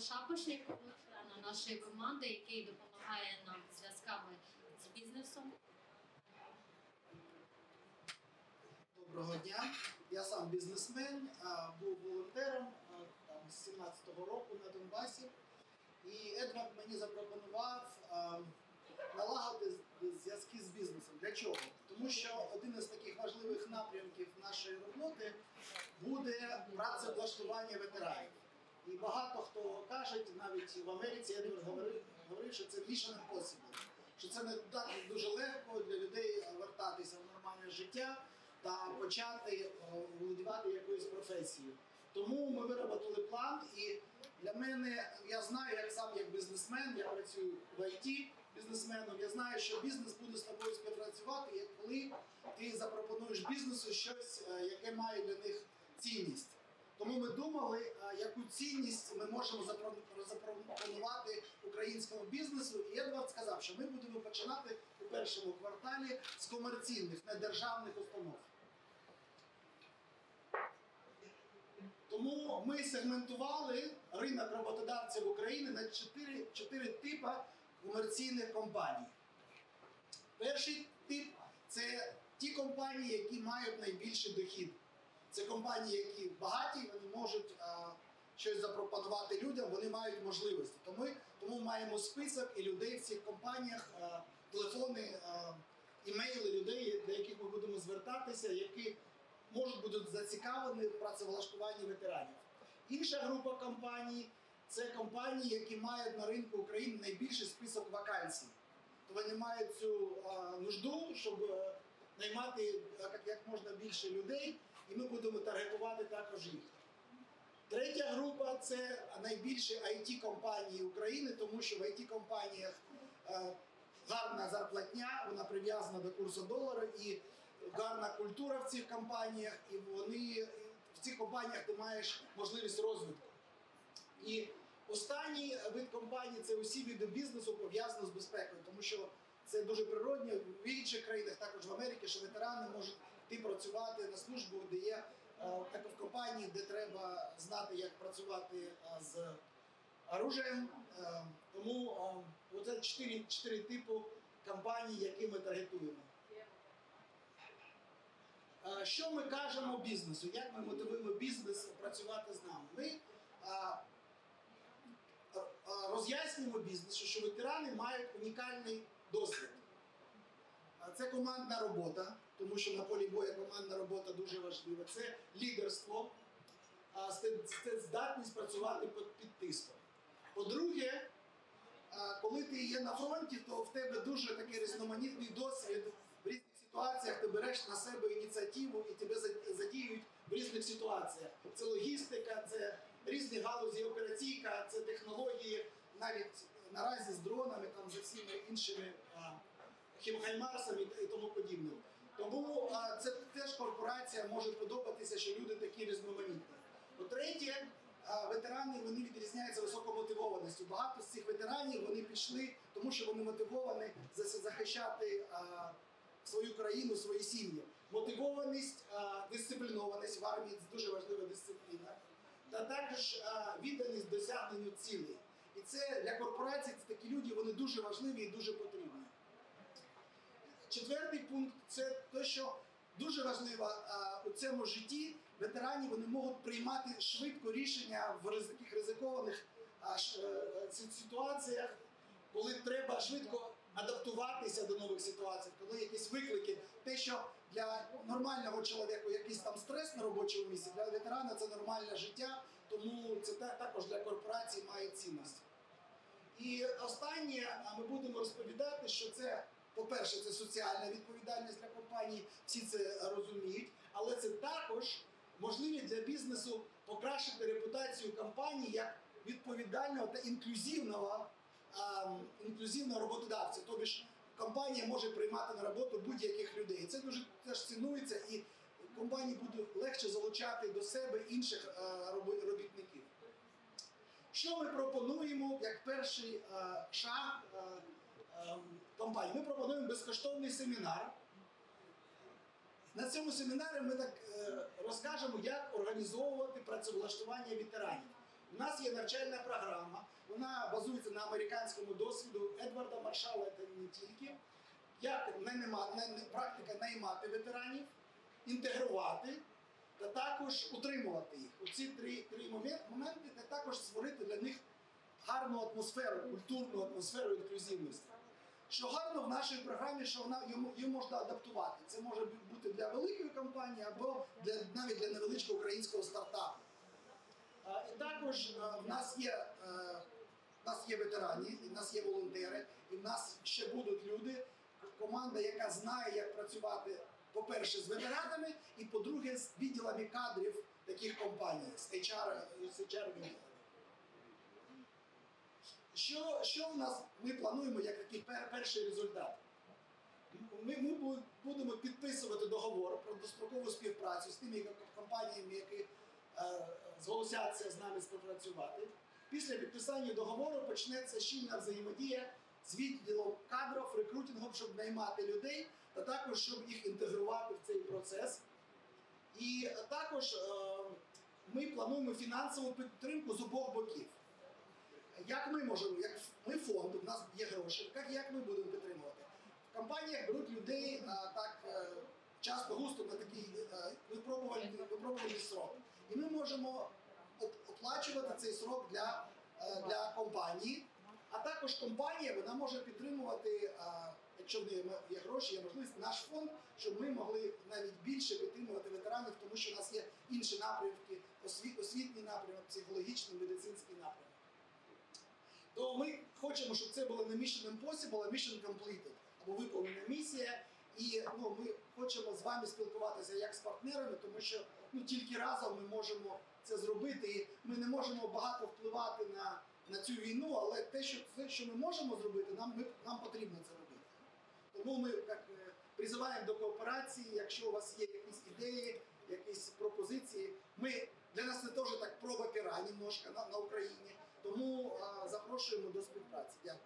Шапошник, нашої команди, який допомагає нам зв'язками з бізнесом. Доброго дня. Я сам бізнесмен, був волонтером там, з 17-го року на Донбасі. І Едвард мені запропонував налагодити зв'язки з бізнесом. Для чого? Тому що один із таких важливих напрямків нашої роботи буде працевлаштування ветеранів. І багато хто каже, навіть в Америці Едвард говорив, говорив, що це mission impossible, що це не так дуже легко для людей вертатися в нормальне життя та почати володівати якоюсь професією. Тому ми виробили план, і для мене я знаю, як сам як бізнесмен, я працюю в ІТ бізнесменом. Я знаю, що бізнес буде з тобою співпрацювати, коли ти запропонуєш бізнесу щось, е, яке має для них цінність. Тому ми думали, е, яку цінність ми можемо запро- запропонувати українському бізнесу. І Едвард сказав, що ми будемо починати у першому кварталі з комерційних недержавних установ. Тому ми сегментували ринок роботодавців України на чотири типи комерційних компаній. Перший тип це ті компанії, які мають найбільший дохід. Це компанії, які багаті, вони можуть а, щось запропонувати людям, вони мають можливості. Тому, тому маємо список і людей в цих компаніях, а, телефони, а, імейли людей, до яких ми будемо звертатися, які можуть бути зацікавлені в працевлаштуванні ветеранів. Інша група компаній це компанії, які мають на ринку України найбільший список вакансій. То вони мають цю а, нужду, щоб е, наймати е, як, як можна більше людей, і ми будемо таргетувати також їх. Третя група це найбільші it компанії України, тому що в it компаніях е, гарна зарплатня, вона прив'язана до курсу долара і гарна культура в цих компаніях, і вони в цих компаніях ти маєш можливість розвитку. І останній вид компаній це усі види бізнесу пов'язані з безпекою, тому що це дуже природньо в інших країнах, також в Америці, що ветерани можуть йти працювати на службу, де є е, в компанії, де треба знати, як працювати е, з оружием. Е, Тому е, оце чотири, типу компаній, які ми таргетуємо. Е, Що ми кажемо бізнесу? Як ми мотивуємо бізнес працювати з нами? Ми роз'яснюємо бізнесу, що ветерани мають унікальний досвід. Це командна робота, тому що на полі бою командна робота дуже важлива. Це лідерство, це- здатність працювати під, тиском. По-друге, коли ти є на фронті, то в тебе дуже такий різноманітний досвід. В різних ситуаціях ти береш на себе ініціативу і тебе задіють в різних ситуаціях. Це логістика, це різні галузі, операційка, це технології, навіть наразі з дронами, там за всіми іншими хімхаймарсами і тому подібним. Тому це теж корпорація може подобатися, що люди такі різноманітні. По-третє, ветерани вони відрізняються високою мотивованістю. Багато з цих ветеранів вони пішли, тому що вони мотивовані захищати свою країну, свої сім'ї. Мотивованість, дисциплінованість в армії це дуже важлива дисципліна. Та також відданість досягненню цілей. І це для корпорацій це такі люди, вони дуже важливі і дуже потрібні. Четвертий пункт це те, що дуже важливо у цьому житті ветерані вони можуть приймати швидко рішення в таких ризикованих е, ситуаціях, коли треба швидко адаптуватися до нових ситуацій, коли якісь виклики, те, що для нормального чоловіка якийсь там стрес на робочому місці, для ветерана це нормальне життя, тому це також для корпорації має цінність. І останнє ми будемо розповідати, що це, по-перше, це соціальна відповідальність для компаній, всі це розуміють, але це також можливість для бізнесу покращити репутацію компанії як відповідального та інклюзивного, а, інклюзивного роботодавця. Тобто компанія може приймати на роботу будь-яких людей. Це дуже теж цінується, і компанії буде легше залучати до себе інших е, робітників. Що ми пропонуємо як перший е, шаг е, компанії? Ми пропонуємо безкоштовний семінар. На цьому семінарі ми так е, розкажемо, як організовувати працевлаштування ветеранів. У нас є навчальна програма. Вона базується на американському досвіду Едварда Маршала та не тільки. Як не, не- практика наймати ветеранів, інтегрувати та також утримувати їх. Оці три, три момен- моменти, та також створити для них гарну атмосферу, культурну атмосферу інклюзивності. Що гарно в нашій програмі, що вона йому її можна адаптувати. Це може бути для великої компанії або для навіть для невеличкого українського стартапу. А, І також е, в нас є е, в нас є ветерані, і в нас є волонтери, і в нас ще будуть люди, команда, яка знає, як працювати, по-перше, з ветеранами, і по-друге, з відділами кадрів таких компаній, з HR, з HR відділами. Що, що в нас ми плануємо як перший результат? Ми, ми будемо підписувати договор про дострокову співпрацю з тими компаніями, які е, зголосяться з нами співпрацювати. Після підписання договору почнеться щільна взаємодія з відділом кадрів, рекрутингом, щоб наймати людей, та також щоб їх інтегрувати в цей процес. І також е, ми плануємо фінансову підтримку з обох боків. Як ми можемо, як ми фонд, у нас є гроші, як, як ми будемо підтримувати? В компаніях беруть людей а, так е, часто густо на такий е, випробувальний, випробувальний срок. І ми можемо оплачувати цей срок для, е, для компанії. А також компанія вона може підтримувати, якщо в неї є гроші, є можливість, наш фонд, щоб ми могли навіть більше підтримувати ветеранів, тому що у нас є інші напрямки, освіт, освітній напрямок, психологічний, медицинський напрямок. То ми хочемо, щоб це було не mission impossible, а mission completed, або виповнена місія. І ну, ми хочемо з вами спілкуватися як з партнерами, тому що ну, тільки разом ми можемо це зробити. І ми не можемо багато впливати на, на цю війну, але те, що те, що ми можемо зробити, нам, ми, нам потрібно це робити. Тому ми як, е, призиваємо до кооперації, якщо у вас є якісь ідеї, якісь пропозиції. Ми, для нас це теж так проба пера немножко на, на Україні. Тому а, запрошуємо до співпраці. Дякую.